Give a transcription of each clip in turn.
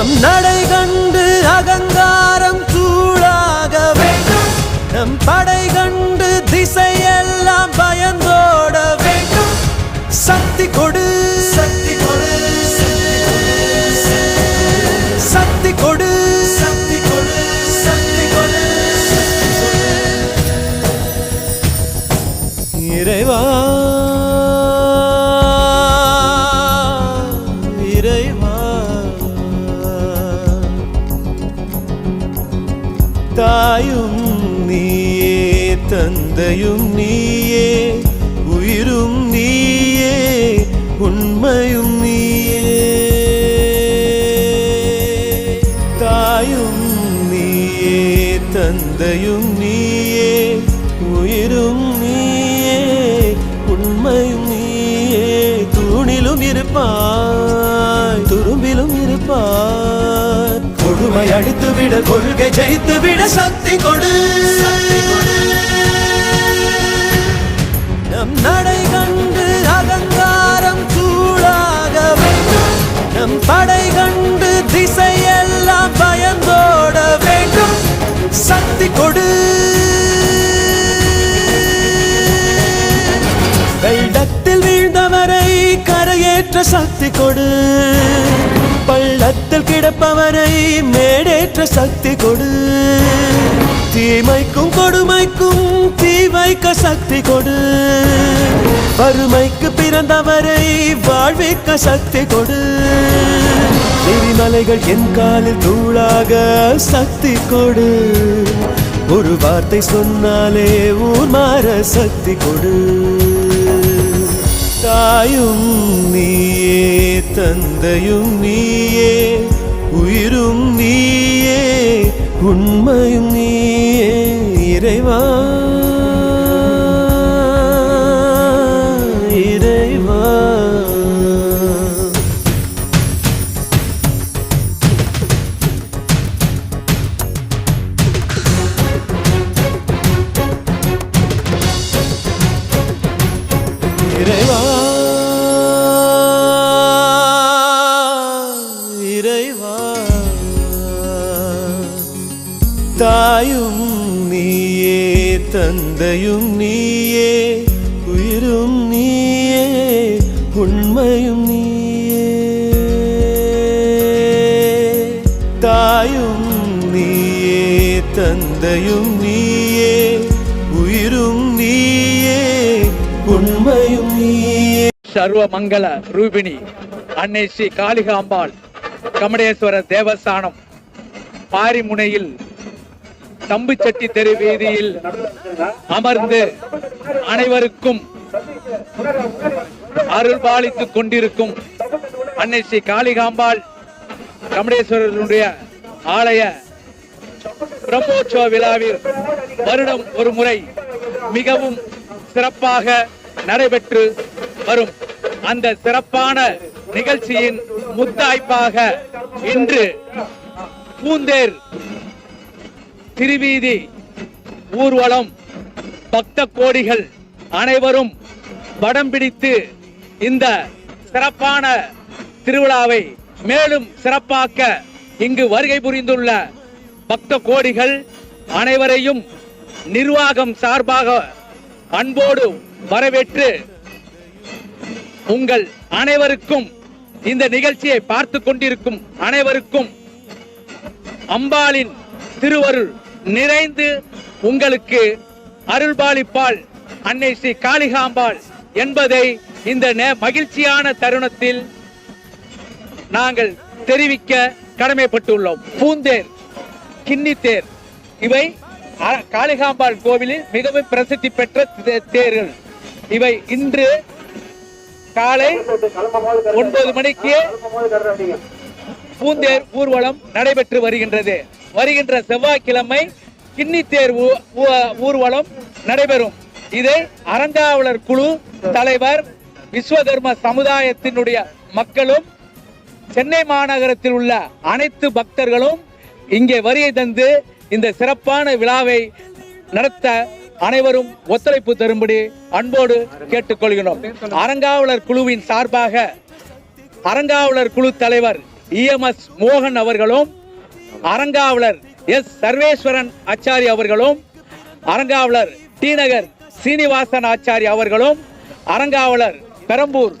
நம் நடை கண்டு அகங்காரம் தூளாக வேண்டும். நம் படை கண்டு திசையெல்லாம் பயந்தோட வேண்டும். சக்தி கொடு. சக்தி கொடு. சக்தி கொடு. சக்தி கொடு. சக்தி கொடு. இறைவா தாயும் நீயே தந்தையும் நீயே உயிரும் நீயே உண்மையும் நீயே. தாயும் நீயே தந்தையும் நீயே உயிரும் நீயே உண்மையும் நீயே. தூணிலும் இருப்பாய் துரும்பிலும் இருப்பாய். கொடுமை அடித்து விட கொள்கை ஜெயித்து விட சக்தி கொடு. நம் நடை கண்டு அகங்காரம் சூடாக வேண்டும். நம் படை கண்டு திசை எல்லாம் பயந்தோட வேண்டும். சக்தி கொடு. வெள்ளத்தில் வீழ்ந்தவரை கரையேற்ற சக்தி கொடு. பள்ளத்தில் மேடேற்ற சக்தி கொடு. தீமைக்கும் கொடுமைக்கும் தீ வைக்க சக்தி கொடு. வறுமைக்கு பிறந்தவரை வாழ்விக்க சக்தி கொடு. எரிமலைகள் என் காலில் தூளாக சக்தி கொடு. ஒரு வார்த்தை சொன்னாலே ஊர் மாற சக்தி கொடு. தாயும் நீயே தந்தையும் நீயே உயிரும் நீயே உண்மையும் நீயே இறைவா. இறைவா. இறைவா. தாயும் நீயே தந்தையும் நீயே உயிரும் நீயே உண்மையும் நீயே. தாயும் நீயே தந்தையும் நீயே உயிரும் நீயே உண்மையும் நீயே. சர்வ மங்கள ரூபிணி அன்னை ஸ்ரீ காளிகாம்பாள் கமடேஸ்வர தேவஸ்தானம் பாரிமுனையில் தம்புச்சட்டி தெரு வீதியில் அமர்ந்து அனைவருக்கும் அருள்பாலித்துக் கொண்டிருக்கும் அன்னை ஸ்ரீ காளிகாம்பாள் கமடேஸ்வரருடைய ஆலய பிரம்மோற்சவ விழாவில் வருடம் ஒரு முறை மிகவும் சிறப்பாக நடைபெற்று வரும். அந்த சிறப்பான நிகழ்ச்சியின் முத்தாய்ப்பாக இன்று பூந்தேர் திருவீதி ஊர்வலம் பக்த கோடிகள் அனைவரும் வடம் பிடித்து இந்த சிறப்பான திருவிழாவை மேலும் சிறப்பாக்க இங்கு வருகை புரிந்துள்ள பக்த கோடிகள் அனைவரையும் நிர்வாகம் சார்பாக அன்போடு வரவேற்று உங்கள் அனைவருக்கும் இந்த நிகழ்ச்சியை பார்த்து கொண்டிருக்கும் அனைவருக்கும் அம்பாளின் திருவருள் நிறைந்து உங்களுக்கு அருள்பாலிப்பாள் அன்னை ஸ்ரீ காளிகாம்பாள் என்பதை இந்த மகிழ்ச்சியான தருணத்தில் நாங்கள் தெரிவிக்க கடமைப்பட்டுள்ளோம். பூந்தேர் கிண்ணித்தேர் இவை காளிகாம்பாள் கோவிலில் மிகவும் பிரசித்தி பெற்ற தேர்கள். இவை இன்று காலை ஒன்பது மணிக்கு பூந்தேர் ஊர்வலம் நடைபெற்று வருகின்றது. வருகின்ற செவ்வாய்க்கிழமை கிண்ணி தேர்வு ஊர்வலம் நடைபெறும். இதை அறங்காவலர் குழு தலைவர் விஸ்வதர்ம சமுதாயத்தினுடைய மக்களும் சென்னை மாநகரத்தில் உள்ள அனைத்து பக்தர்களும் இங்கே வருகை தந்து இந்த சிறப்பான விழாவை நடத்த அனைவரும் ஒத்துழைப்பு தரும்படி அன்போடு கேட்டுக்கொள்கிறோம். அறங்காவலர் குழுவின் சார்பாக அறங்காவலர் குழு தலைவர் இஎம்எஸ் மோகன் அவர்களும் அரங்காவலர் எஸ் சர்வேஸ்வரன் ஆச்சாரி அவர்களும் அரங்காவலர் டி நகர் சீனிவாசன் ஆச்சாரி அவர்களும் அரங்காவலர் பெரம்பூர்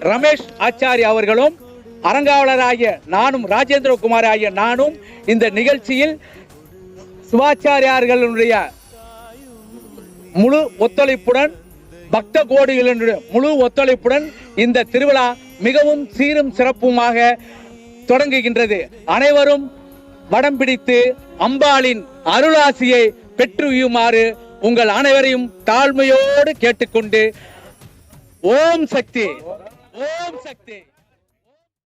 ரமேஷ் ஆச்சாரி அவர்களும் அரங்காவலராகிய நானும் ராஜேந்திரகுமார் ஆகிய நானும் இந்த நிகழ்ச்சியில் சிவாச்சாரியார்களுடைய முழு ஒத்துழைப்புடன் பக்த கோடிகளினுடைய முழு ஒத்துழைப்புடன் இந்த திருவிழா மிகவும் சீரும் சிறப்புமாக தொடங்குகின்றது. அனைவரும் வடம் பிடித்து அம்பாளின் அருளாசியை பெற்றுயுமாறு உங்கள் அனைவரையும் தாழ்மையோடு கேட்டுக்கொண்டு ஓம் சக்தி ஓம் சக்தி.